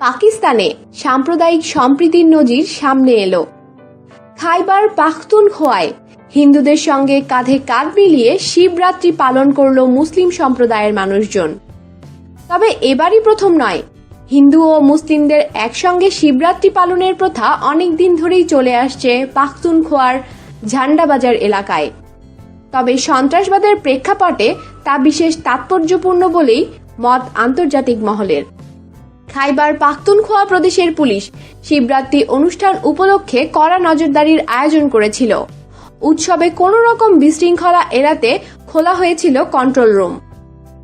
পাকিস্তানে সাম্প্রদায়িক সম্প্রীতির নজির সামনে এলো। খাইবার পাখতুনখোয়ায় হিন্দুদের সঙ্গে কাঁধে কাঁধ মিলিয়ে শিবরাত্রি পালন করল মুসলিম সম্প্রদায়ের মানুষজন। তবে এবারই প্রথম নয়, হিন্দু ও মুসলিমদের একসঙ্গে শিবরাত্রি পালনের প্রথা অনেক দিন ধরেই চলে আসছে পাখতুনখোয়ার ঝান্ডাবাজার এলাকায়। তবে সন্ত্রাসবাদের প্রেক্ষাপটে তা বিশেষ তাৎপর্যপূর্ণ বলেই মত আন্তর্জাতিক মহলের। খাইবার পাখতুনখোয়া প্রদেশের পুলিশ শিবরাত্রি অনুষ্ঠান উপলক্ষে কড়া নজরদারির আয়োজন করেছিল। উৎসবে কোনো রকম বিশৃঙ্খলা এড়াতে খোলা হয়েছিল কন্ট্রোল রুম।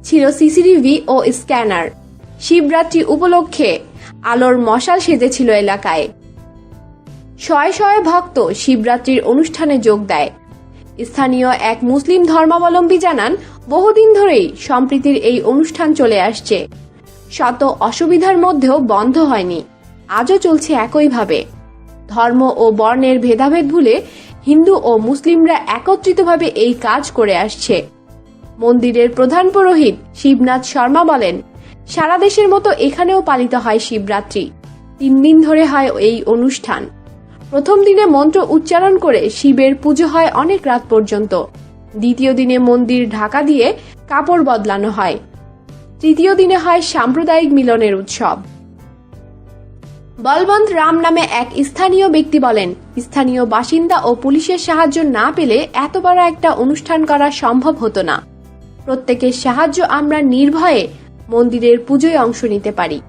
ছিল সিসিটিভি ও স্ক্যানার। শিবরাত্রি উপলক্ষে আলোর মশাল সেজেছিল এলাকায়। শয়ে শয়ে ভক্ত শিবরাত্রির অনুষ্ঠানে যোগ দেয়। স্থানীয় এক মুসলিম ধর্মাবলম্বী জানান, বহুদিন ধরেই সম্প্রীতির এই অনুষ্ঠান চলে আসছে। শত অসুবিধার মধ্যেও বন্ধ হয়নি। আজও চলছে একইভাবে। ধর্ম ও বর্ণের ভেদাভেদ ভুলে হিন্দু ও মুসলিমরা একত্রিতভাবে এই কাজ করে আসছে। মন্দিরের প্রধান পুরোহিত শিবনাথ শর্মা বলেন, সারা দেশের মতো এখানেও পালিত হয় শিবরাত্রি। তিন দিন ধরে হয় এই অনুষ্ঠান। প্রথম দিনে মন্ত্র উচ্চারণ করে শিবের পুজো হয় অনেক রাত পর্যন্ত। দ্বিতীয় দিনে মন্দির ঢাকা দিয়ে কাপড় বদলানো হয়। তৃতীয় দিনে হয় সাম্প্রদায়িক মিলনের উৎসব। বলবন্ত রাম নামে এক স্থানীয় ব্যক্তি বলেন, স্থানীয় বাসিন্দা ও পুলিশের সাহায্য না পেলে এত বড় একটা অনুষ্ঠান করা সম্ভব হতো না। প্রত্যেকের সাহায্য আমরা নির্ভয়ে মন্দিরের পুজোয় অংশ নিতে পারি।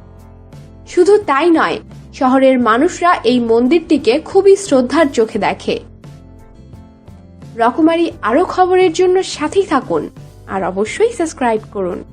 শুধু তাই নয়, শহরের মানুষরা এই মন্দিরটিকে খুবই শ্রদ্ধার চোখে দেখে। রকমারি আরও খবরের জন্য সাথেই থাকুন, আর অবশ্যই সাবস্ক্রাইব করুন।